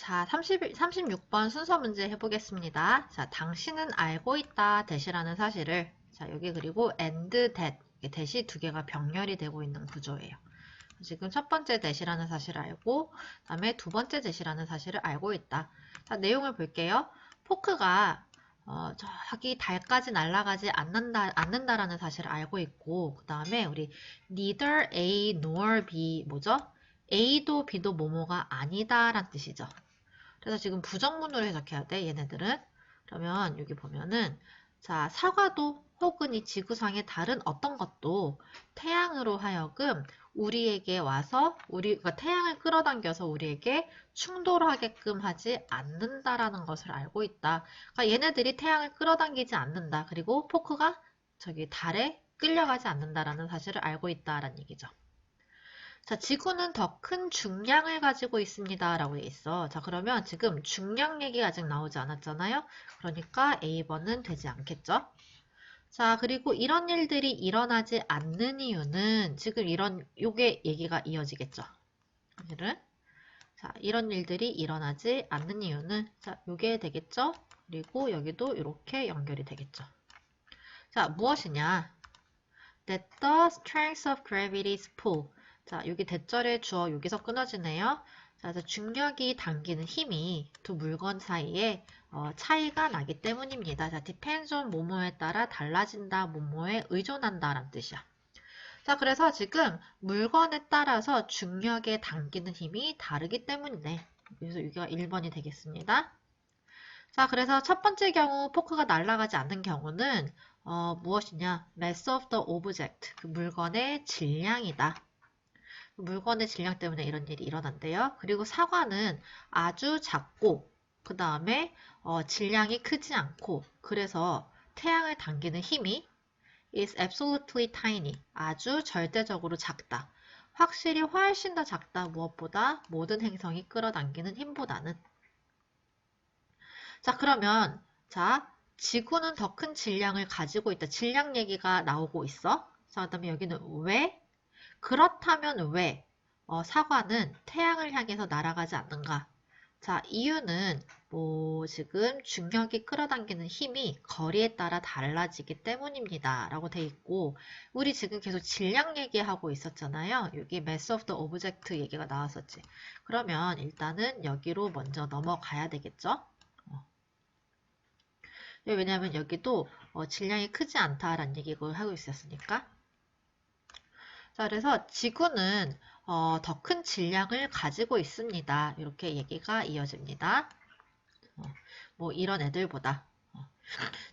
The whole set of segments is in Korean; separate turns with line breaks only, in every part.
자, 30, 36번 순서 문제 해보겠습니다. 자, 당신은 알고 있다 대시라는 사실을 자, 여기 그리고 and that 대시 두 개가 병렬이 되고 있는 구조예요. 지금 첫 번째 대시라는 사실을 알고 그다음에 두 번째 대시라는 사실을 알고 있다. 자, 내용을 볼게요. 포크가 어, 저기 달까지 날아가지 않는다, 않는다라는 사실을 알고 있고 그 다음에 우리 neither A nor B 뭐죠? A도 B도 뭐뭐가 아니다 라는 뜻이죠. 그래서 지금 부정문으로 해석해야 돼 얘네들은 그러면 여기 보면은 자 사과도 혹은 이 지구상의 다른 어떤 것도 태양으로 하여금 우리에게 와서 우리 가 태양을 끌어당겨서 우리에게 충돌하게끔 하지 않는다라는 것을 알고 있다. 그러니까 얘네들이 태양을 끌어당기지 않는다. 그리고 포크가 저기 달에 끌려가지 않는다라는 사실을 알고 있다라는 얘기죠. 자, 지구는 더 큰 중량을 가지고 있습니다. 라고 돼 있어. 자, 그러면 지금 중량 얘기가 아직 나오지 않았잖아요. 그러니까 A번은 되지 않겠죠? 자, 그리고 이런 일들이 일어나지 않는 이유는 지금 이런, 요게 얘기가 이어지겠죠. 사실은. 자, 이런 일들이 일어나지 않는 이유는, 자, 요게 되겠죠? 그리고 여기도 이렇게 연결이 되겠죠. 자, 무엇이냐? That the strength of gravity's pull. 자, 여기 대절의 주어 여기서 끊어지네요. 자, 중력이 당기는 힘이 두 물건 사이에 어, 차이가 나기 때문입니다. 자, depends on 뭐뭐에 따라 달라진다, 뭐뭐에 의존한다 라는 뜻이야. 자, 그래서 지금 물건에 따라서 중력에 당기는 힘이 다르기 때문이네. 그래서 여기가 1번이 되겠습니다. 자, 그래서 첫 번째 경우 포크가 날아가지 않는 경우는 어, 무엇이냐? mass of the object, 그 물건의 질량이다. 물건의 질량 때문에 이런 일이 일어난대요. 그리고 사과는 아주 작고 그 다음에 어, 질량이 크지 않고 그래서 태양을 당기는 힘이 is absolutely tiny 아주 절대적으로 작다. 확실히 훨씬 더 작다. 무엇보다 모든 행성이 끌어당기는 힘보다는 자 그러면 자 지구는 더 큰 질량을 가지고 있다. 질량 얘기가 나오고 있어. 자 그 다음에 여기는 왜 그렇다면 왜 어, 사과는 태양을 향해서 날아가지 않는가? 자, 이유는 뭐 지금 중력이 끌어당기는 힘이 거리에 따라 달라지기 때문입니다. 라고 돼 있고 우리 지금 계속 질량 얘기하고 있었잖아요. 여기 mass of the object 얘기가 나왔었지. 그러면 일단은 여기로 먼저 넘어가야 되겠죠? 어. 왜냐하면 여기도 어, 질량이 크지 않다라는 얘기를 하고 있었으니까. 자, 그래서 지구는 어, 더 큰 질량을 가지고 있습니다. 이렇게 얘기가 이어집니다. 어, 뭐 이런 애들보다. 어.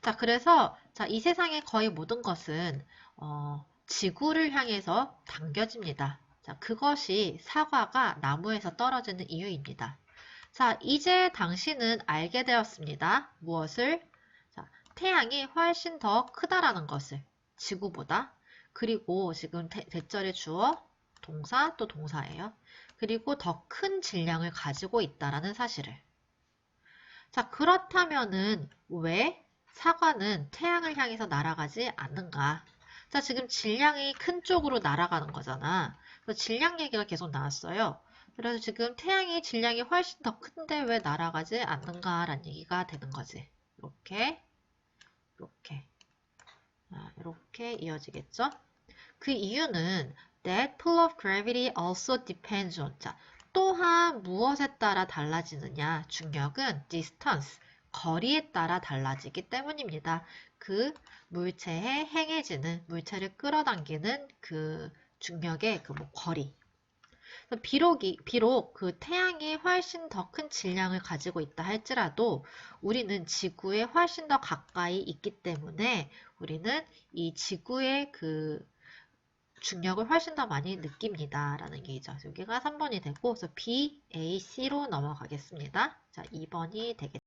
자, 그래서 자, 이 세상의 거의 모든 것은 어, 지구를 향해서 당겨집니다. 자, 그것이 사과가 나무에서 떨어지는 이유입니다. 자, 이제 당신은 알게 되었습니다. 무엇을? 자, 태양이 훨씬 더 크다라는 것을 지구보다 그리고 지금 대, 대절의 주어 동사 또 동사예요. 그리고 더 큰 질량을 가지고 있다라는 사실을. 자, 그렇다면은 왜 사과는 태양을 향해서 날아가지 않는가? 자, 지금 질량이 큰 쪽으로 날아가는 거잖아. 그래서 질량 얘기가 계속 나왔어요. 그래서 지금 태양의 질량이 훨씬 더 큰데 왜 날아가지 않는가라는 얘기가 되는 거지. 이렇게, 이렇게, 아, 이렇게 이어지겠죠? 그 이유는 that pull of gravity also depends on. 자, 또한 무엇에 따라 달라지느냐? 중력은 distance, 거리에 따라 달라지기 때문입니다. 그 물체에 행해지는, 물체를 끌어당기는 그 중력의 그 뭐 거리. 비록 이, 비록 그 태양이 훨씬 더 큰 질량을 가지고 있다 할지라도 우리는 지구에 훨씬 더 가까이 있기 때문에 우리는 이 지구의 그 중력을 훨씬 더 많이 느낍니다. 라는 얘기죠. 여기가 3번이 되고, 그래서 B, A, C로 넘어가겠습니다. 자, 2번이 되겠죠.